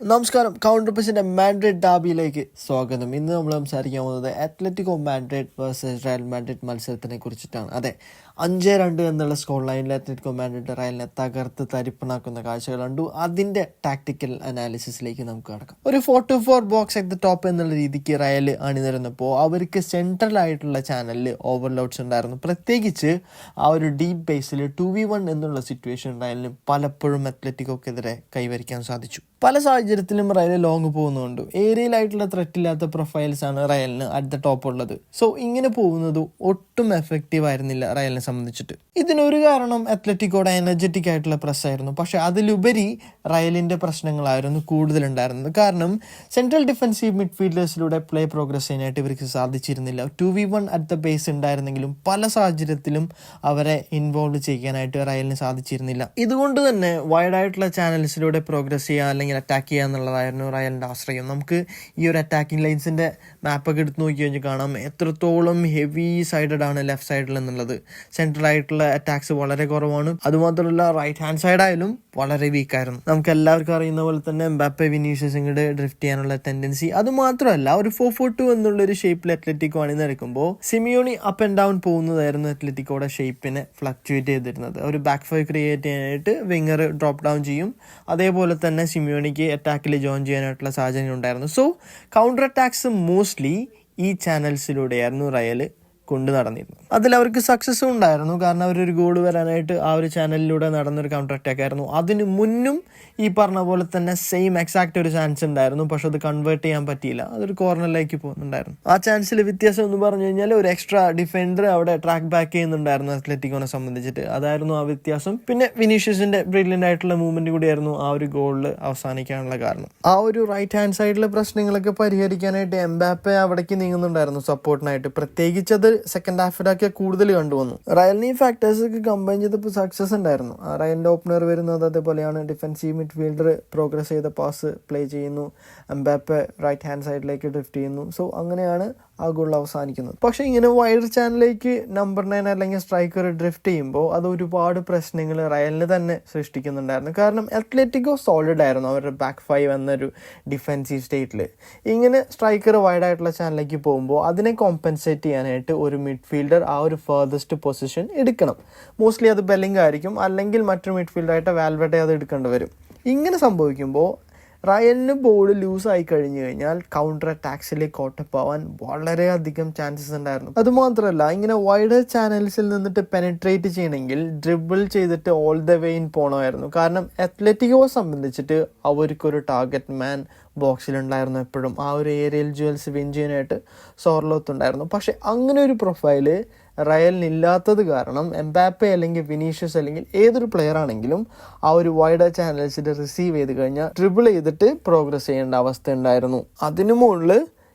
നമസ്കാരം counter പസിന്റെ Madrid ഡാബിയിലേക്ക് സ്വാഗതം. ഇന്ന് നമ്മൾ സംസാരിക്കാൻ പോകുന്നത് Atletico Madrid versus Real Madrid മത്സരത്തിനെ കുറിച്ചിട്ടാണ്. അതെ അഞ്ച് രണ്ട് എന്നുള്ള സ്കോർ ലൈനിൽ അത്ലറ്റിക്കോ മാൻഡ്രിഡ് റയലിനെ തകർത്ത് തരിപ്പണാക്കുന്ന കാഴ്ചകൾ കണ്ടു. അതിന്റെ ടാക്ടിക്കൽ അനാലിസിസിലേക്ക് നമുക്ക് കടക്കാം. ഒരു four two four box at the top എന്നുള്ള രീതിക്ക് റയൽ അണിനിരുന്നപ്പോൾ അവർക്ക് സെൻട്രലായിട്ടുള്ള ചാനലിൽ ഓവർലോഡ്സ് ഉണ്ടായിരുന്നു. പ്രത്യേകിച്ച് ആ ഒരു ഡീപ് ബേസിൽ ടു വി വൺ എന്നുള്ള സിറ്റുവേഷൻ റയലിന് പലപ്പോഴും അത്ലറ്റിക്കോക്കെതിരെ കൈവരിക്കാൻ സാധിച്ചു. പല സാഹചര്യത്തിലും റയൽ ലോങ് പോകുന്നുണ്ട്. ഏരിയയിലായിട്ടുള്ള ത്രെറ്റ് ഇല്ലാത്ത പ്രൊഫൈൽസ് ആണ് റയലിന് അറ്റ് ദ ടോപ്പ് ഉള്ളത്. സോ ഇങ്ങനെ പോകുന്നത് ഒട്ടും എഫക്റ്റീവ് ആയിരുന്നില്ല റയലിനെ സംബന്ധിച്ചിട്ട്. ഇതിനൊരു കാരണം അത്ലറ്റിക്കോടെ എനർജറ്റിക് ആയിട്ടുള്ള പ്രസ് ആയിരുന്നു പക്ഷെ അതിലുപരി റയലിന്റെ പ്രശ്നങ്ങളായിരുന്നു കൂടുതലുണ്ടായിരുന്നത്. കാരണം സെൻട്രൽ ഡിഫൻസീവ് മിഡ്ഫീൽഡേഴ്സിലൂടെ പ്ലേ പ്രോഗ്രസ് ചെയ്യാനായിട്ട് ഇവർക്ക് സാധിച്ചിരുന്നില്ല. Two V one at the base ഉണ്ടായിരുന്നെങ്കിലും പല സാഹചര്യത്തിലും അവരെ ഇൻവോൾവ് ചെയ്യാനായിട്ട് റയലിന് സാധിച്ചിരുന്നില്ല. ഇതുകൊണ്ട് തന്നെ വൈഡ് ആയിട്ടുള്ള ചാനൽസിലൂടെ പ്രോഗ്രസ് ചെയ്യുക അല്ലെങ്കിൽ അറ്റാക്ക് ചെയ്യുക എന്നുള്ളതായിരുന്നു റയലിന്റെ ആശ്രയം. നമുക്ക് ഈ ഒരു അറ്റാക്കിംഗ് ലൈൻസിന്റെ മാപ്പൊക്കെ എടുത്ത് നോക്കി കഴിഞ്ഞാൽ കാണാം. എത്രത്തോളം ഹെവി സൈഡഡ് ആണ് ലെഫ്റ്റ് സൈഡിൽ എന്നുള്ളത്. സെൻട്രൽ ആയിട്ടുള്ള അറ്റാക്സ് വളരെ കുറവാണ്. അതുമാത്രമല്ല റൈറ്റ് ഹാൻഡ് സൈഡ് ആയാലും വളരെ വീക്കായിരുന്നു നമുക്ക് എല്ലാവർക്കും അറിയുന്ന പോലെ തന്നെ എംബാപ്പെ വിനീഷ്യസ് ഡ്രിഫ്റ്റ് ചെയ്യാനുള്ള ടെൻഡൻസി അത് മാത്രമല്ല ഒരു ഫോർ ഫോർ ടു എന്നുള്ള ഒരു ഷേപ്പിൽ അത്ലറ്റിക്കോ അണിനിരക്കുമ്പോൾ സിമിയോണി അപ്പ് ആൻഡ് ഡൗൺ പോകുന്നതായിരുന്നു അത്ലറ്റിക്കോയുടെ ഷേപ്പിനെ ഫ്ലക്ച്വേറ്റ് ചെയ്തിരുന്നത്. ഒരു ബാക്ക് ഫൈവ് ക്രിയേറ്റ് ചെയ്യാനായിട്ട് വിങ്ങർ ഡ്രോപ്പ് ഡൗൺ ചെയ്യും. അതേപോലെ തന്നെ സിമിയോണിക്ക് അറ്റാക്കിൽ ജോയിൻ ചെയ്യാനായിട്ടുള്ള സാഹചര്യം ഉണ്ടായിരുന്നു. സോ കൗണ്ടർ അറ്റാക്സ് മോസ്റ്റ്ലി ഈ ചാനൽസിലൂടെയായിരുന്നു റയൽ കൊണ്ട് നടന്നിരുന്നു. അതിൽ അവർക്ക് സക്സസ് ഉണ്ടായിരുന്നു. കാരണം അവർ ഒരു ഗോൾ വരാനായിട്ട് ആ ഒരു ചാനലിലൂടെ നടന്നൊരു കൗണ്ടർ അറ്റാക്ക് ആയിരുന്നു. അതിന് മുന്നും ഈ പറഞ്ഞ പോലെ തന്നെ സെയിം എക്സാക്ട് ഒരു ചാൻസ് ഉണ്ടായിരുന്നു. പക്ഷെ അത് കൺവേർട്ട് ചെയ്യാൻ പറ്റിയില്ല. അതൊരു കോർണറിലേക്ക് പോകുന്നുണ്ടായിരുന്നു. ആ ചാൻസിൽ വ്യത്യാസം എന്ന് പറഞ്ഞു കഴിഞ്ഞാൽ ഒരു എക്സ്ട്രാ ഡിഫൻഡർ അവിടെ ട്രാക്ക് ബാക്ക് ചെയ്യുന്നുണ്ടായിരുന്നു അത്ലറ്റിക്കോനെ സംബന്ധിച്ചിട്ട്. അതായിരുന്നു ആ വ്യത്യാസം. പിന്നെ വിനീഷ്യസിന്റെ ബ്രില്യന്റ് ആയിട്ടുള്ള മൂവ്മെന്റ് കൂടിയായിരുന്നു ആ ഒരു ഗോളിൽ അവസാനിക്കാനുള്ള കാരണം. ആ ഒരു റൈറ്റ് ഹാൻഡ് സൈഡിലെ പ്രശ്നങ്ങളൊക്കെ പരിഹരിക്കാനായിട്ട് എംബാപ്പെ അവിടേക്ക് നീങ്ങുന്നുണ്ടായിരുന്നു. സപ്പോർട്ടിനായിട്ട് പ്രത്യേകിച്ച് അത് സെക്കൻഡ് ഹാഫിലൊക്കെ കൂടുതൽ കണ്ടുവന്നു റയലിന് ഫാക്ടേഴ്സൊക്കെ കമ്പൈൻ ചെയ്തപ്പോൾ സക്സസ് ഉണ്ടായിരുന്നു. ആ റയലിന്റെ ഓപ്പണർ വരുന്നത് അതേപോലെയാണ് ഡിഫൻസീവ് മിഡ്ഫീൽഡർ പ്രോഗ്രസ് ചെയ്ത പാസ് പ്ലേ ചെയ്യുന്നു. എംബാപ്പെ റൈറ്റ് ഹാൻഡ് സൈഡിലേക്ക് ഡ്രിഫ്റ്റ് ചെയ്യുന്നു. സോ അങ്ങനെയാണ് ആ ഗോൾ അവസാനിക്കുന്നത്. പക്ഷേ ഇങ്ങനെ വൈഡ് ചാനലിലേക്ക് നമ്പർ നയൻ അല്ലെങ്കിൽ സ്ട്രൈക്കർ ഡ്രിഫ്റ്റ് ചെയ്യുമ്പോൾ അത് ഒരുപാട് പ്രശ്നങ്ങൾ റയലിന് തന്നെ സൃഷ്ടിക്കുന്നുണ്ടായിരുന്നു. കാരണം അത്ലറ്റിക്കോ സോളിഡ് ആയിരുന്നു അവരുടെ ബാക്ക് ഫൈവ് എന്നൊരു ഡിഫൻസീവ് സ്റ്റേറ്റിൽ ഇങ്ങനെ സ്ട്രൈക്കർ വൈഡ് ആയിട്ടുള്ള ചാനലിലേക്ക് പോകുമ്പോൾ അതിനെ കോമ്പൻസേറ്റ് ചെയ്യാനായിട്ട് ഒരു മിഡ്ഫീൽഡർ ആ ഒരു ഫേർദസ്റ്റ് പൊസിഷൻ എടുക്കണം. മോസ്റ്റ്ലി അത് ബെല്ലിംഗ് ആയിരിക്കും. അല്ലെങ്കിൽ മറ്റൊരു മിഡ്ഫീൽഡായിട്ട് വാൽവെട്ടെ അത് എടുക്കേണ്ടി വരും. ഇങ്ങനെ സംഭവിക്കുമ്പോൾ റയലിന് ബോൾ ലൂസ് ആയി കഴിഞ്ഞു കഴിഞ്ഞാൽ കൗണ്ടർ അറ്റാക്സിലേക്ക് ഓട്ടപ്പാവാൻ വളരെയധികം ചാൻസസ് ഉണ്ടായിരുന്നു. അതുമാത്രമല്ല ഇങ്ങനെ വൈഡർ ചാനൽസിൽ നിന്നിട്ട് പെനട്രേറ്റ് ചെയ്യണമെങ്കിൽ ഡ്രിബിൾ ചെയ്തിട്ട് ഓൾ ദ വേ ഇൻ പോകണമായിരുന്നു കാരണം അത്ലറ്റിക്കോ സംബന്ധിച്ചിട്ട് അവർക്കൊരു ടാർഗറ്റ് മാൻ ബോക്സിലുണ്ടായിരുന്നു എപ്പോഴും. ആ ഒരു ഏരിയയിൽ ജുവൽസ് വിൻ ചെയ്യാനായിട്ട് സോർലോത്ത് ഉണ്ടായിരുന്നു. പക്ഷേ അങ്ങനെ ഒരു പ്രൊഫൈൽ റയലിന് ഇല്ലാത്തത് കാരണം എംബാപ്പെ അല്ലെങ്കിൽ വിനീഷ്യസ് അല്ലെങ്കിൽ ഏതൊരു പ്ലെയർ ആണെങ്കിലും ആ ഒരു വൈഡ് ചാനൽസിൽ റിസീവ് ചെയ്ത് കഴിഞ്ഞാൽ ട്രിബിൾ ചെയ്തിട്ട് പ്രോഗ്രസ് ചെയ്യേണ്ട അവസ്ഥ ഉണ്ടായിരുന്നു. അതിനു മുകളിൽ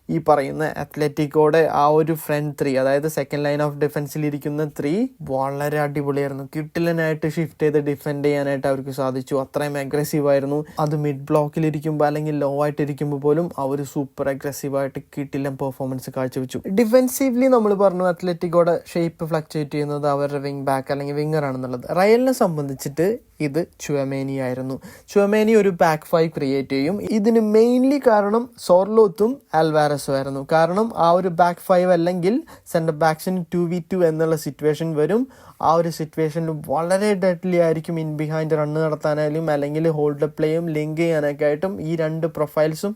ഈ പറയുന്ന അത്ലറ്റിക്കോടെ ആ ഒരു ഫ്രണ്ട് ത്രീ അതായത് സെക്കൻഡ് ലൈൻ ഓഫ് ഡിഫൻസിൽ ഇരിക്കുന്ന ത്രീ വളരെ അടിപൊളിയായിരുന്നു. കിട്ടിലനായിട്ട് ഷിഫ്റ്റ് ചെയ്ത് ഡിഫെൻഡ് ചെയ്യാനായിട്ട് അവർക്ക് സാധിച്ചു. അത്രയും അഗ്രസീവ് ആയിരുന്നു. അത് മിഡ് ബ്ലോക്കിൽ ഇരിക്കുമ്പോൾ അല്ലെങ്കിൽ ലോ ആയിട്ട് ഇരിക്കുമ്പോൾ പോലും അവർ സൂപ്പർ അഗ്രസീവ് ആയിട്ട് കിട്ടിലൻ പെർഫോമൻസ് കാഴ്ചവെച്ചു. ഡിഫെൻസീവ്ലി നമ്മൾ പറഞ്ഞു അത്ലറ്റിക്കോടെ ഷേപ്പ് ഫ്ലക്ച്വേറ്റ് ചെയ്യുന്നത് അവരുടെ വിങ് ബാക്ക് അല്ലെങ്കിൽ വിങ്ങർ ആണെന്നുള്ളത്. റയലിനെ സംബന്ധിച്ചിട്ട് ഇത് ചുവമേനി ആയിരുന്നു ചുവമേനി ഒരു ബാക്ക് ഫൈവ് ക്രിയേറ്റ് ചെയ്യും. ഇതിന് മെയിൻലി കാരണം സോർലോത്തും ആൽവാരസും ആയിരുന്നു. കാരണം ആ ഒരു ബാക്ക് ഫൈവ് അല്ലെങ്കിൽ സെന്റർ ബാക്സിന് ടു വി ടു എന്നുള്ള സിറ്റുവേഷൻ വരും. ആ ഒരു സിറ്റുവേഷനിൽ വളരെ ഡെഡ്ലി ആയിരിക്കും ഇൻ ബിഹൈൻഡ് റണ്ണ് നടത്താനായാലും അല്ലെങ്കിൽ ഹോൾഡ് പ്ലേയും ലിങ്ക് ചെയ്യാനൊക്കെ ആയിട്ടും ഈ രണ്ട് പ്രൊഫൈൽസും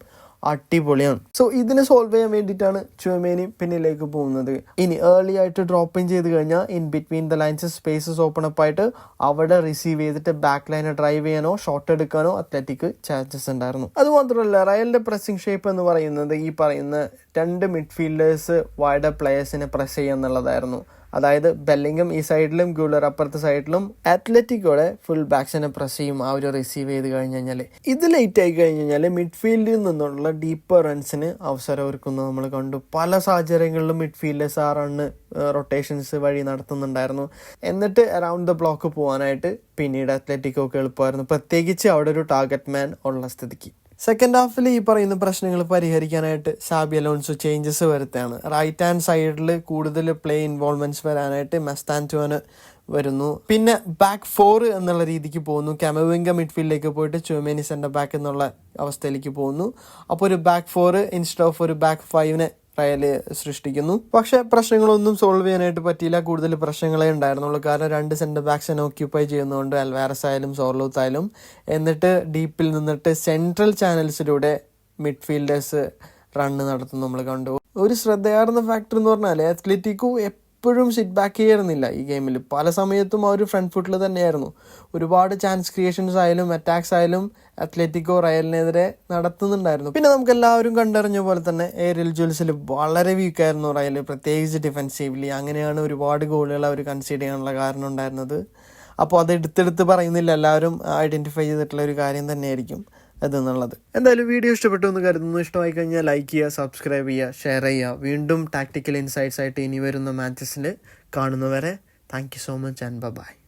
അടിപൊളിയാണ്. സോ ഇതിനെ സോൾവ് ചെയ്യാൻ വേണ്ടിയിട്ടാണ് ചുവമേനി പിന്നിലേക്ക് പോകുന്നത്. ഇനി ഏർലി ആയിട്ട് ഡ്രോപ്പ് ഇൻ ചെയ്ത് കഴിഞ്ഞാൽ in between the lines spaces open up ആയിട്ട് അവിടെ റിസീവ് ചെയ്തിട്ട് ബാക്ക് ലൈനെ ഡ്രൈവ് ചെയ്യാനോ ഷോട്ട് എടുക്കാനോ അത്ലറ്റിക് ചാൻസസ് ഉണ്ടായിരുന്നു. അതുമാത്രമല്ല റയലിന്റെ പ്രസിംഗ് ഷേപ്പ് എന്ന് പറയുന്നത് ഈ പറയുന്ന രണ്ട് മിഡ്ഫീൽഡേഴ്സ് വൈഡ് പ്ലേയേഴ്സിനെ പ്രസ് ചെയ്യുക എന്നുള്ളതായിരുന്നു. അതായത് ബെല്ലിങ്ങും ഈ സൈഡിലും ഗൂളർ അപ്പുറത്തെ സൈഡിലും അത്ലറ്റിക്കോടെ ഫുൾ ബാക്സിനെ പ്രസ് ചെയ്യും ആ ഒരു റിസീവ് ചെയ്ത് കഴിഞ്ഞ് കഴിഞ്ഞാൽ ഇത് ലേറ്റ് ആയി കഴിഞ്ഞ് കഴിഞ്ഞാൽ മിഡ്ഫീൽഡിൽ നിന്നുള്ള ഡീപ്പർ റൺസിന് അവസരം ഒരുക്കുന്നത് നമ്മൾ കണ്ടു പല സാഹചര്യങ്ങളിലും മിഡ്ഫീൽഡേഴ്സ് ആ റണ്ണ് റൊട്ടേഷൻസ് വഴി നടത്തുന്നുണ്ടായിരുന്നു. എന്നിട്ട് അറൗണ്ട് ദ ബ്ലോക്ക് പോകാനായിട്ട് പിന്നീട് അത്ലറ്റിക്കോക്ക് എളുപ്പമായിരുന്നു. പ്രത്യേകിച്ച് അവിടെ ഒരു ടാർഗറ്റ് മാൻ ഉള്ള സ്ഥിതിക്ക്. സെക്കൻഡ് ഹാഫിൽ ഈ പറയുന്ന പ്രശ്നങ്ങൾ പരിഹരിക്കാനായിട്ട് സാബി അലോൺസോ ചേഞ്ചസ് വരുത്തുകയാണ്. റൈറ്റ് ഹാൻഡ് സൈഡിൽ കൂടുതൽ പ്ലേ ഇൻവോൾവ്മെന്റ്സ് വരാനായിട്ട് മെസ്താന്റോന് വരുന്നു. പിന്നെ ബാക്ക് ഫോർ എന്നുള്ള രീതിക്ക് പോകുന്നു. കെമവിംഗ മിഡ്ഫീൽഡിലേക്ക് പോയിട്ട് ചുമേനി സെന്റർ ബാക്ക് എന്നുള്ള അവസ്ഥയിലേക്ക് പോകുന്നു. അപ്പോൾ ഒരു ബാക്ക് ഫോർ ഇൻസ്റ്റഡ് ഓഫ് ഒരു ബാക്ക് ഫൈവിനെ റയൽ സൃഷ്ടിക്കുന്നു. പക്ഷേ പ്രശ്നങ്ങളൊന്നും സോൾവ് ചെയ്യാനായിട്ട് പറ്റിയില്ല. കൂടുതൽ പ്രശ്നങ്ങളെ ഉണ്ടായിരുന്നുള്ളൂ. കാരണം രണ്ട് സെന്റർ ബാക്സിനെ ഓക്യുപ്പൈ ചെയ്യുന്നതുകൊണ്ട് അൽവാരസ് ആയാലും സോർലൂത്ത് ആയാലും. എന്നിട്ട് ഡീപ്പിൽ നിന്നിട്ട് സെൻട്രൽ ചാനൽസിലൂടെ മിഡ്ഫീൽഡേഴ്സ് റണ്ണ് നടത്തുന്നു നമ്മൾ കണ്ടു. ഒരു ശ്രദ്ധയാർന്ന ഫാക്ടർ എന്ന് പറഞ്ഞാൽ അത്ലറ്റിക്കോ എപ്പോഴും സിറ്റ് ബാക്ക് ചെയ്യായിരുന്നില്ല ഈ ഗെയിമിൽ പല സമയത്തും അവർ ഫ്രണ്ട് ഫുട്ടിൽ തന്നെയായിരുന്നു. ഒരുപാട് ചാൻസ് ക്രിയേഷൻസ് ആയാലും അറ്റാക്സ് ആയാലും അത്ലറ്റിക്കോ റയലിനെതിരെ നടത്തുന്നുണ്ടായിരുന്നു. പിന്നെ നമുക്ക് എല്ലാവരും കണ്ടറിഞ്ഞ പോലെ തന്നെ ഏരിയൽ ജുവൽസിൽ വളരെ വീക്കായിരുന്നു റയൽ പ്രത്യേകിച്ച് ഡിഫെൻസീവ്ലി അങ്ങനെയാണ് ഒരുപാട് ഗോളുകൾ അവർ കൺസീഡ് ചെയ്യാനുള്ള കാരണം ഉണ്ടായിരുന്നത്. അപ്പോൾ അത് എടുത്തെടുത്ത് പറയുന്നില്ല. എല്ലാവരും ഐഡന്റിഫൈ ചെയ്തിട്ടുള്ള ഒരു കാര്യം തന്നെയായിരിക്കും. അതെന്നുള്ളത്. എന്തായാലും വീഡിയോ ഇഷ്ടപ്പെട്ടു എന്ന് കരുതുന്നു. ഇഷ്ടമായി കഴിഞ്ഞാൽ ലൈക്ക് ചെയ്യുക സബ്സ്ക്രൈബ് ചെയ്യുക ഷെയർ ചെയ്യുക. വീണ്ടും ടാക്ടിക്കൽ ഇൻസൈറ്റ്സ് ആയിട്ട് ഇനി വരുന്ന മാച്ചസിൽ കാണുന്നവരെ thank you so much and bye